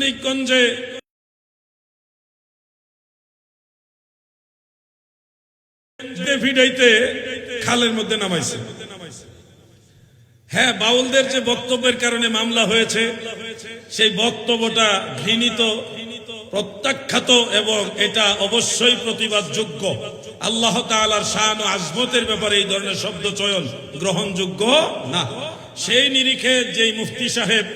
মানিকগঞ্জে খালের মধ্যে নামাইছে। হ্যাঁ বাউলদের যে বক্তব্যের কারণে মামলা হয়েছে, সেই বক্তব্যটা ঘৃণিত, প্রত্যাখ্যাত এবং এটা অবশ্যই প্রতিবাদযোগ্য। আল্লাহ তাআলার শান ও আজমতের ব্যাপারে এই ধরনের শব্দ চয়ন গ্রহণযোগ্য না। সেই নিরিখে যেই মুফতি সাহেব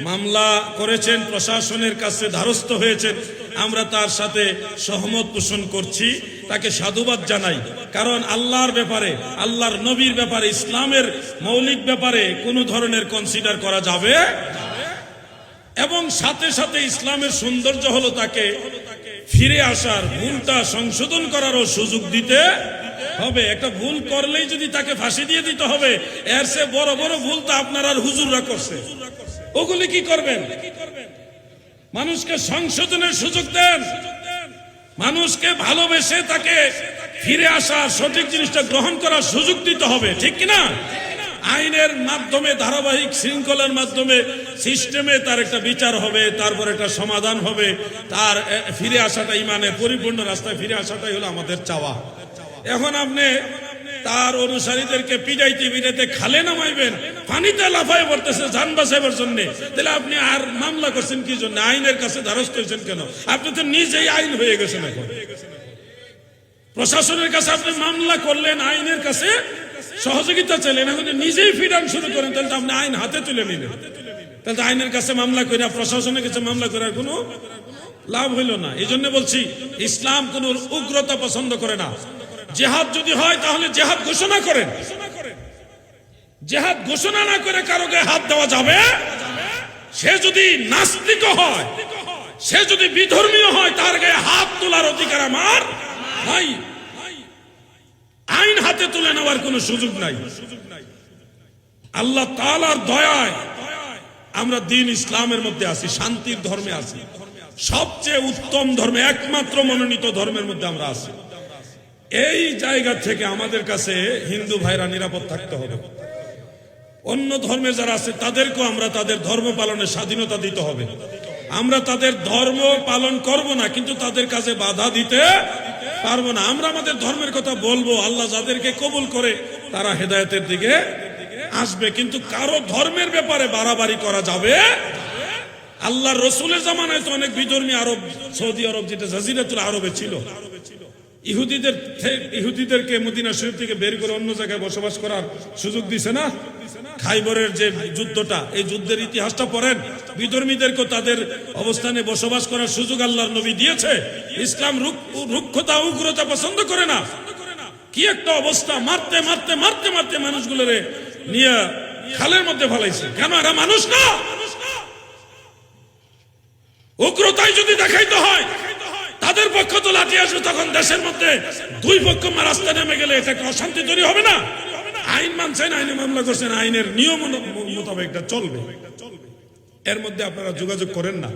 মামলা করেছেন, প্রশাসনের কাছে ধারস্থ হয়েছেন। আমরা তার সাথে সহমত পোষণ করছি, তাকে সাধুবাদ জানাই। কারণ আল্লাহর ব্যাপারে, আল্লাহর নবীর ব্যাপারে, ইসলামের মৌলিক ব্যাপারে কোনো ধরনের কনসিডার করা যাবে? এবং সাথে সাথে ইসলামের সৌন্দর্য হলো তাকে ফিরে আসার, ভুলটা সংশোধন করারও সুযোগ দিতে হবে। একটা ভুল করলেই যদি তাকে ফাঁসি দিয়ে দিতে হবে, এর সে বড় বড় ভুল তো আপনার আর হুজুররা করছে। ওগুলি কি করবেন? মানুষকে সংশোধনের সুযোগ দেন। মানুষকে ভালোবেসে তাকে ফিরে আসা সঠিক জিনিসটা গ্রহণ করার সুযোগ দিতে হবে, ঠিক কিনা? আইনের মাধ্যমে, ধারাবাহিক শৃঙ্খলার মাধ্যমে, সিস্টেমে তার একটা বিচার হবে, তারপর একটা সমাধান হবে, তার ফিরে আসাটা ইমানে পরিপূর্ণ রাস্তায় ফিরে আসাটাই হলো আমাদের চাওয়া। এখন আপনি তার অনুসারীদেরকে পিটাইতে পিটাইতে খালে নামাইবেন, পানিতে লাফায় পড়তেছে যান বাঁচাইবার জন্য। তাহলে আপনি আর মামলা করছেন কি জন্য? আইনের কাছে দ্বারস্থ হয়েছেন কেন? আপনি তো নিজেই আইন হয়ে গেছেন এখন। প্রশাসনের কাছে আপনি মামলা করলেন, আইনের কাছে সহযোগিতা চাইলেন, এখন নিজেই ফিরান শুরু করেন, তাহলে তো আপনি আইন হাতে তুলে নিলেন তাহলে আইনের কাছে মামলা করে প্রশাসনের কাছে মামলা করার কোনো লাভ হইল না। এই বলছি, ইসলাম কোন উগ্রতা পছন্দ করে না। জেহাদ যদি হয়, তাহলে জেহাদ ঘোষণা করেন। জেহাদ ঘোষণা না করে কারও গায়ে হাত দেওয়া যাবে? সে যদি নাস্তিক হয়, সে যদি বিধর্মীয় হয়, তার গায়ে হাত তোলার অধিকার আমার নাই। আইন হাতে তুলে নেওয়ার কোনো সুযোগ নাই। আল্লাহ তালার দয়ায় আমরা দিন ইসলামের মধ্যে আছি, শান্তির ধর্মে আছি। সবচেয়ে উত্তম ধর্মে, একমাত্র মনোনীত ধর্মের মধ্যে আমরা আছি। এই জায়গা থেকে আমাদের কাছে হিন্দু ভাইরা নিরাপদ থাকতে হবে। অন্য ধর্মে যারা আছে, তাদেরকেও আমরা তাদের ধর্ম পালনের স্বাধীনতা দিতে হবে। আমরা তাদের ধর্ম পালন করব না, কিন্তু তাদের কাছে বাধা দিতে পারব না। আমরা আমাদের ধর্মের কথা বলব, আল্লাহ যাদেরকে কবুল করে তারা হেদায়েতের দিকে আসবে। কিন্তু কারও ধর্মের ব্যাপারে বাড়াবাড়ি করা যাবে আল্লাহ রসুলের জামানায় তো অনেক বিধর্মী আরব, সৌদি আরব যেটা জাজিরাতুল আরবে ছিল ইহুদিদের ইহুদিদেরকে মদিনা শরীফ থেকে বের করে অন্য জায়গায় বসবাস করার সুযোগ দিছে না? খাইবরের যে যুদ্ধটা, এই যুদ্ধের ইতিহাসটা পড়েন। বিধর্মীদেরকে তাদের অবস্থানে বসবাস করার সুযোগ আল্লাহর নবী দিয়েছে। ইসলাম রুক- রুক্ষতা, উগ্রতা পছন্দ করে না। কি একটা অবস্থা, মারতে মারতে মারতে মারতে মানুষগুলোরে নিয়ে খালের মধ্যে ফেলাইছে। কেন এরা মানুষ না? উগ্রতাই যদি দেখাইতে হয় তো লাঠি আসবে তখন দেশের মধ্যে? দুই পক্ষ রাস্তা নেমে গেলে এটা অশান্তি তৈরি হবে না? আইন মানছেন, আইনে মামলা করছেন, আইনের নিয়ম মোতাবেক চলবে। এর মধ্যে আপনারা যোগাযোগ করেন না।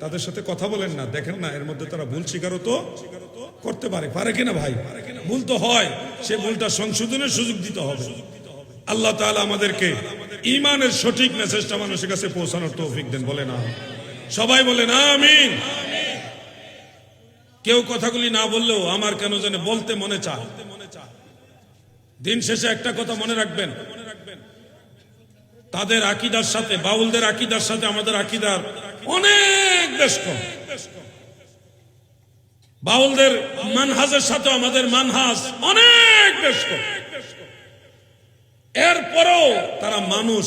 তাদের সাথে কথা বলেন না। দেখেন না, এর মধ্যে তারা ভুল স্বীকারও তো করতে পারে। পারে কিনা ভাই? ভুল তো হয়। সে ভুলটা সংশোধনের সুযোগ দিতে হবে। আল্লাহ তাআলা আমাদেরকে ইমানের সঠিক মেসেজটা মানুষের কাছে পৌঁছানোর তৌফিক দেন। বলে না সবাই বলে না আমিন। কেউ কথাগুলি না বললেও আমার কেন জানে বলতে মনে চায়। দিন শেষে একটা কথা মনে রাখবেন। তাদের আকিদার সাথে, বাউলদের আকিদার সাথে আমাদের আকিদার অনেক বেশ বাউলদের মানহাজের সাথে আমাদের মানহাজ অনেক বেশ কম। এরপরেও তারা মানুষ।